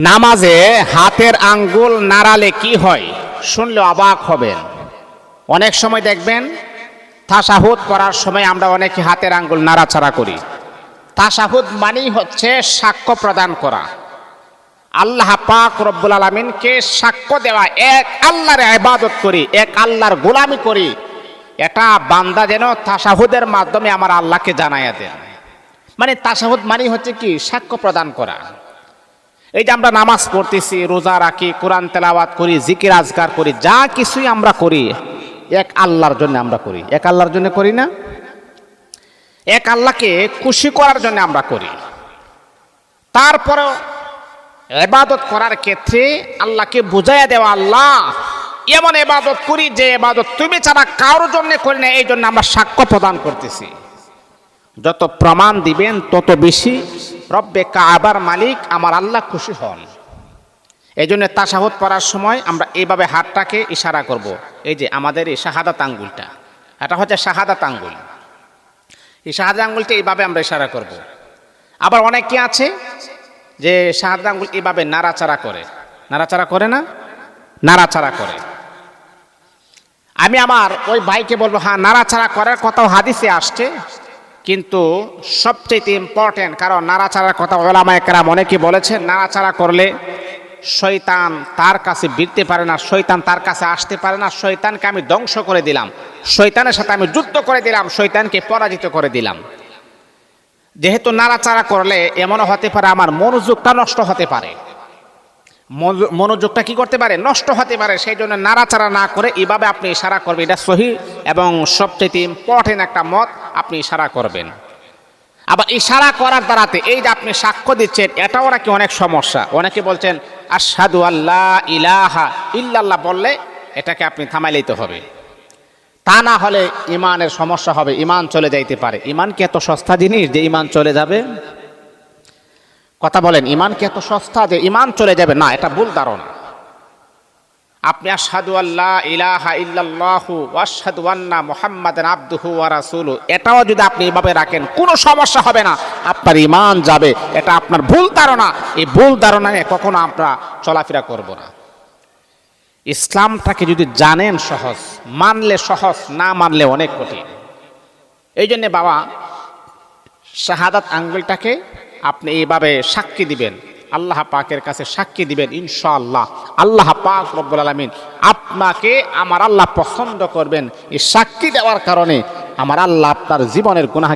নামাজে হাতের আঙ্গুল নাড়ালে কি হয়? শুনলে অবাক হবেন। অনেক সময় দেখবেন, তাসাহুদ করার সময় আমরা অনেকে হাতের আঙ্গুল নাড়াচাড়া করি। তাসাহুদ মানেই হচ্ছে সাক্ষ্য প্রদান করা। আল্লাহ পাক রব্বুল আলমিনকে সাক্ষ্য দেওয়া, এক আল্লাহর ইবাদত করি, এক আল্লাহর গোলামি করি। এটা বান্দা যেন তাসাহুদের মাধ্যমে আমার আল্লাহকে জানাইয়া দেন। মানে তাসাহুদ মানে হচ্ছে কি? সাক্ষ্য প্রদান করা। এই যে আমরা নামাজ পড়তেছি, রোজা রাখি, কোরআন তেলাওয়াত করি, জিকির আজগার করি, যা কিছুই আমরা করি, এক আল্লাহর জন্য আমরা করি। এক আল্লাহর জন্য করি না? এক আল্লাহকে খুশি করার জন্য আমরা করি। তারপরেও এবাদত করার ক্ষেত্রে আল্লাহকে বুঝাইয়া দেওয়া, আল্লাহ, এমন এবাদত করি যে এবাদত তুমি ছাড়া কারোর জন্য করি না, এই জন্য আমরা সাক্ষ্য প্রদান করতেছি। যত প্রমাণ দিবেন, তত বেশি রব্বে কাবার মালিক আমার আল্লাহ খুশি হন। এই জন্য তাসাহুদ পড়ার সময় আমরা এইভাবে হাতটাকে ইশারা করব। এই যে আমাদের এই শাহাদাত আঙ্গুলটা, এটা হচ্ছে শাহাদাত আঙ্গুল। এই শাহাদা আঙ্গুলটা এইভাবে আমরা ইশারা করব। আবার অনেকে আছে যে শাহাদা আঙ্গুল এইভাবে নাড়াচাড়া করে। নাড়াচাড়া করে না? নাড়াচাড়া করে। আমি আমার ওই ভাইকে বলব হ্যাঁ নাড়াচাড়া করার কথাও হাদিসে আসছে। কিন্তু সবচেয়ে ইম্পর্টেন্ট কারণ নাড়াচাড়ার কথা ওলামা একরাম অনেকে বলেছেন, নাড়াচাড়া করলে শয়তান তার কাছে বিরতে পারে না, শয়তান তার কাছে আসতে পারে না, শয়তানকে আমি ধ্বংস করে দিলাম, শয়তানের সাথে আমি যুদ্ধ করে দিলাম, শয়তানকে পরাজিত করে দিলাম। যেহেতু নাড়াচাড়া করলে এমনও হতে পারে, আমার মনোযোগটা নষ্ট হতে পারে। মনো- মনোযোগটা কি করতে পারে? নষ্ট হতে পারে সেই জন্য নাড়াচাড়া না করে এভাবে আপনি ইশারা করবেন। এটা সহি এবং সবচেয়ে ইম্পর্টেন্ট একটা মত। আপনি ইশারা করবেন। আবার ইশারা করার দ্বারাতে এই যে আপনি সাক্ষ্য দিচ্ছেন, এটাও নাকি অনেক সমস্যা। অনেকে বলছেন আসাদু আল্লাহ ইলাহা ইল্লাল্লাহ বললে এটাকে আপনি থামাই লইতে হবে। তা না হলে ইমানের সমস্যা হবে, ইমান চলে যাইতে পারে। ইমান কি এত সস্তা জিনিস যে ইমান চলে যাবে? কথা বলেন, ইমান কি এত সস্তা যে ইমান চলে যাবে? না, এটা ভুল ধারণা। আপনি আশহাদু আল্লাহ ইলাহা ইল্লাল্লাহু ওয়াশহাদু আন্না মুহাম্মাদান আবদুহু ওয়া রাসূলু এটাও যদি আপনি এভাবে রাখেন, কোনো সমস্যা হবে না। আপনার ইমান যাবে, এটা আপনার ভুল ধারণা। এই ভুল ধারণা নিয়ে কখনো আমরা চলাফেরা করব না। ইসলামটাকে যদি জানেন সহজ, মানলে সহজ, না মানলে অনেক কঠিন। এই জন্যে বাবা, শাহাদাত আঙ্গুলটাকে আপনি এইভাবে সাক্ষী দিবেন। আল্লাহ পাকের কাছে সাক্ষী দিবেন, ইনশাআল্লাহ। আল্লাহ পাক রব্বুল আলমিন আপনাকে আমার আল্লাহ পছন্দ করবেন। এই সাক্ষী দেওয়ার কারণে আমার আল্লাহ আপনার জীবনের গুনাহ